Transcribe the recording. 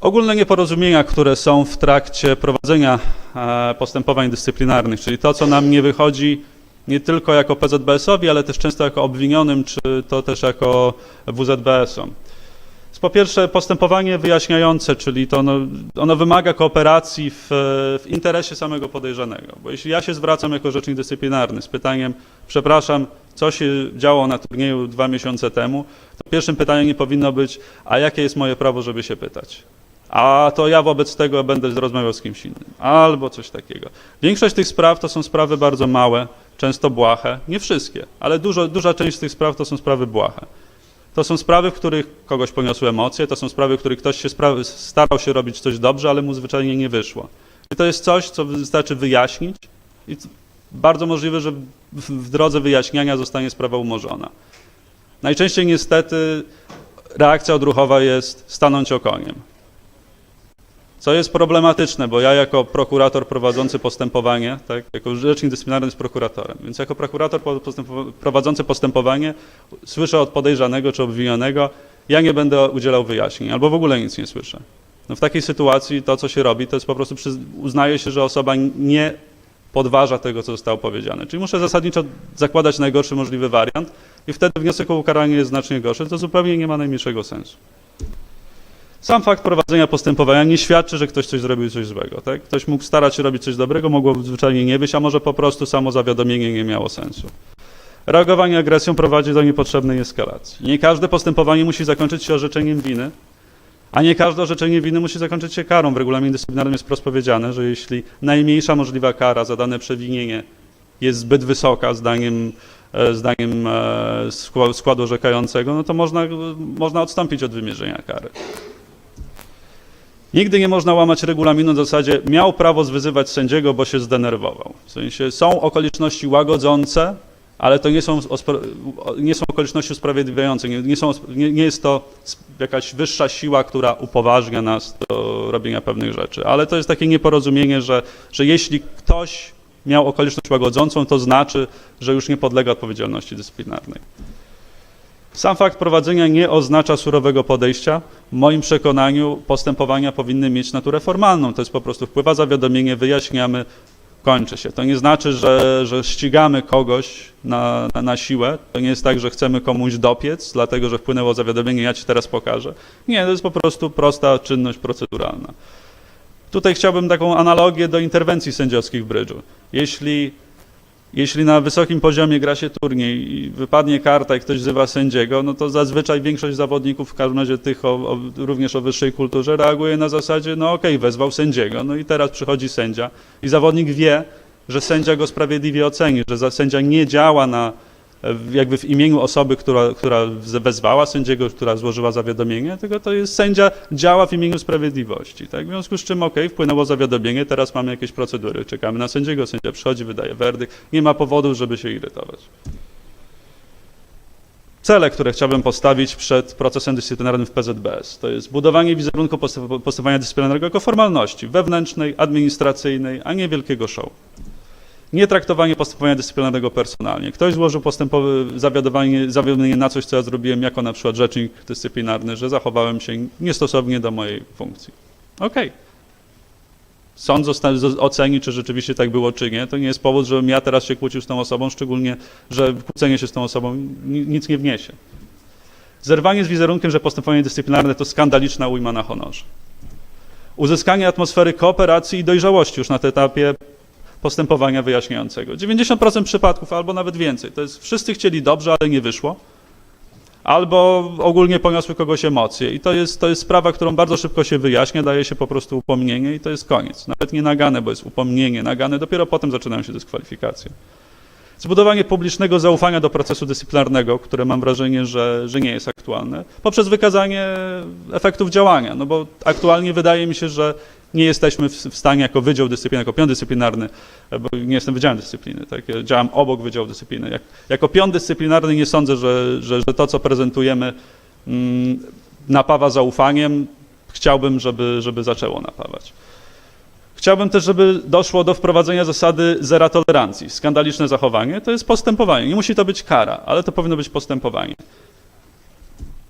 Ogólne nieporozumienia, które są w trakcie prowadzenia e, postępowań dyscyplinarnych, czyli to, co nam nie wychodzi nie tylko jako PZBS-owi, ale też często jako obwinionym, czy to też jako WZBS-om. Po pierwsze, postępowanie wyjaśniające, czyli to ono, ono wymaga kooperacji w, w interesie samego podejrzanego. Bo jeśli ja się zwracam jako rzecznik dyscyplinarny z pytaniem, przepraszam, co się działo na turnieju dwa miesiące temu, to pierwszym pytaniem nie powinno być, a jakie jest moje prawo, żeby się pytać? A to ja wobec tego będę rozmawiał z kimś innym, albo coś takiego. Większość tych spraw to są sprawy bardzo małe, często błahe, nie wszystkie, ale dużo, duża część z tych spraw to są sprawy błahe. To są sprawy, w których kogoś poniosły emocje, to są sprawy, w których ktoś się spra- starał się robić coś dobrze, ale mu zwyczajnie nie wyszło. I to jest coś, co wystarczy wyjaśnić i bardzo możliwe, że w drodze wyjaśniania zostanie sprawa umorzona. Najczęściej niestety reakcja odruchowa jest stanąć okoniem. Co jest problematyczne, bo ja jako prokurator prowadzący postępowanie, tak, jako rzecznik dyscyplinarny jest prokuratorem, więc jako prokurator prowadzący postępowanie słyszę od podejrzanego czy obwinionego, ja nie będę udzielał wyjaśnień, albo w ogóle nic nie słyszę. No w takiej sytuacji to, co się robi, to jest po prostu uznaje się, że osoba nie podważa tego, co zostało powiedziane. Czyli muszę zasadniczo zakładać najgorszy możliwy wariant i wtedy wniosek o ukaranie jest znacznie gorszy. To zupełnie nie ma najmniejszego sensu. Sam fakt prowadzenia postępowania nie świadczy, że ktoś coś zrobił coś złego. Tak? Ktoś mógł starać się robić coś dobrego, mogło zwyczajnie nie być, a może po prostu samo zawiadomienie nie miało sensu. Reagowanie agresją prowadzi do niepotrzebnej eskalacji. Nie każde postępowanie musi zakończyć się orzeczeniem winy, a nie każde orzeczenie winy musi zakończyć się karą. W regulaminie dyscyplinarnym jest wprost powiedziane, że jeśli najmniejsza możliwa kara za dane przewinienie jest zbyt wysoka zdaniem, e, zdaniem e, skła- składu orzekającego, no to można, można odstąpić od wymierzenia kary. Nigdy nie można łamać regulaminu w zasadzie miał prawo zwyzywać sędziego, bo się zdenerwował. W sensie są okoliczności łagodzące, ale to nie są, nie są okoliczności usprawiedliwiające. Nie, nie, są, nie, nie jest to jakaś wyższa siła, która upoważnia nas do robienia pewnych rzeczy. Ale to jest takie nieporozumienie, że, że jeśli ktoś miał okoliczność łagodzącą, to znaczy, że już nie podlega odpowiedzialności dyscyplinarnej. Sam fakt prowadzenia nie oznacza surowego podejścia. W moim przekonaniu postępowania powinny mieć naturę formalną. To jest po prostu wpływa zawiadomienie, wyjaśniamy, kończy się. To nie znaczy, że, że ścigamy kogoś na, na, na siłę. To nie jest tak, że chcemy komuś dopiec, dlatego że wpłynęło zawiadomienie, ja ci teraz pokażę. Nie, to jest po prostu prosta czynność proceduralna. Tutaj chciałbym taką analogię do interwencji sędziowskich w brydżu. Jeśli jeśli na wysokim poziomie gra się turniej i wypadnie karta i ktoś wzywa sędziego, no to zazwyczaj większość zawodników, w każdym razie tych o, o, również o wyższej kulturze, reaguje na zasadzie, no okej, wezwał sędziego, no i teraz przychodzi sędzia i zawodnik wie, że sędzia go sprawiedliwie oceni, że sędzia nie działa na, jakby w imieniu osoby, która, która wezwała sędziego, która złożyła zawiadomienie, tylko to jest sędzia działa w imieniu sprawiedliwości. Tak? W związku z czym, okej, wpłynęło zawiadomienie, teraz mamy jakieś procedury, czekamy na sędziego, sędzia przychodzi, wydaje werdykt, nie ma powodu, żeby się irytować. Cele, które chciałbym postawić przed procesem dyscyplinarnym w PZBS, to jest budowanie wizerunku postęp- postępowania dyscyplinarnego jako formalności wewnętrznej, administracyjnej, a nie wielkiego show. Nie traktowanie postępowania dyscyplinarnego personalnie. Ktoś złożył postępowe zawiadomienie, na coś, co ja zrobiłem jako na przykład rzecznik dyscyplinarny, że zachowałem się niestosownie do mojej funkcji. Okej. Sąd zosta- z- oceni, czy rzeczywiście tak było, czy nie. To nie jest powód, żebym ja teraz się kłócił z tą osobą, szczególnie, że kłócenie się z tą osobą ni- nic nie wniesie. Zerwanie z wizerunkiem, że postępowanie dyscyplinarne to skandaliczna ujma na honorze. Uzyskanie atmosfery kooperacji i dojrzałości już na tym etapie postępowania wyjaśniającego. 90% przypadków, albo nawet więcej. To jest wszyscy chcieli dobrze, ale nie wyszło. Albo ogólnie poniosły kogoś emocje. I to jest, to jest sprawa, którą bardzo szybko się wyjaśnia, daje się po prostu upomnienie i to jest koniec. Nawet nie nagane, bo jest upomnienie nagane, dopiero potem zaczynają się dyskwalifikacje. Zbudowanie publicznego zaufania do procesu dyscyplinarnego, które mam wrażenie, że, że nie jest aktualne, poprzez wykazanie efektów działania. No bo aktualnie wydaje mi się, że nie jesteśmy w, stanie jako Wydział Dyscyplinarny, jako pion dyscyplinarny, e, bo nie jestem Wydziałem Dyscypliny, tak? działam obok Wydziału Dyscypliny. Jak, jako pion dyscyplinarny nie sądzę, że, że, że to, co prezentujemy, mm, napawa zaufaniem. Chciałbym, żeby, żeby zaczęło napawać. Chciałbym też, żeby doszło do wprowadzenia zasady zera tolerancji. Skandaliczne zachowanie to jest postępowanie. Nie musi to być kara, ale to powinno być postępowanie.